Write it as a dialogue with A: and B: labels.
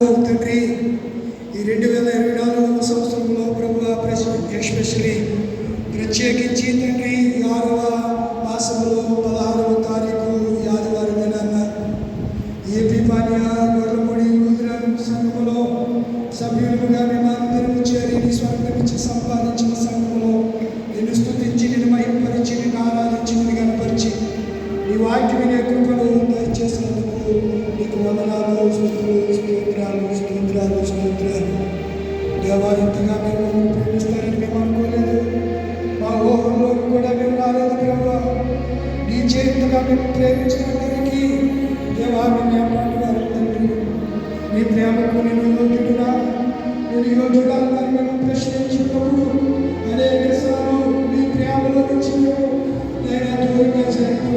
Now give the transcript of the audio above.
A: తండ్రి ఈ రెండు వేల ఇరవై నాలుగవ సంవత్సరంలో ప్రభు ఎస్పెషలీ ప్రత్యేకించి తండ్రి ఆరవ మాసంలో పదహారవ తారీఖు ఆదివారం దినాన్న ఏపీ పానీయ గొర్రెముడి లూథరన్ సంఘములో సభ్యులుగా మిమ్మల్ని దేవా ఇంతగా మీరు మమ్మల్ని ప్రేమిస్తారని మేము అనుకోలేదు మా ఊహంలోకి కూడా మేము రాలేదు దేవా నీ చేతిగా మేము ప్రేమించిన వారికి దేవా మేము ఏమాటగారు తండ్రి? నీ మీ ప్రేమలో నుంచి మేము నేను దూరంగా జరిగిన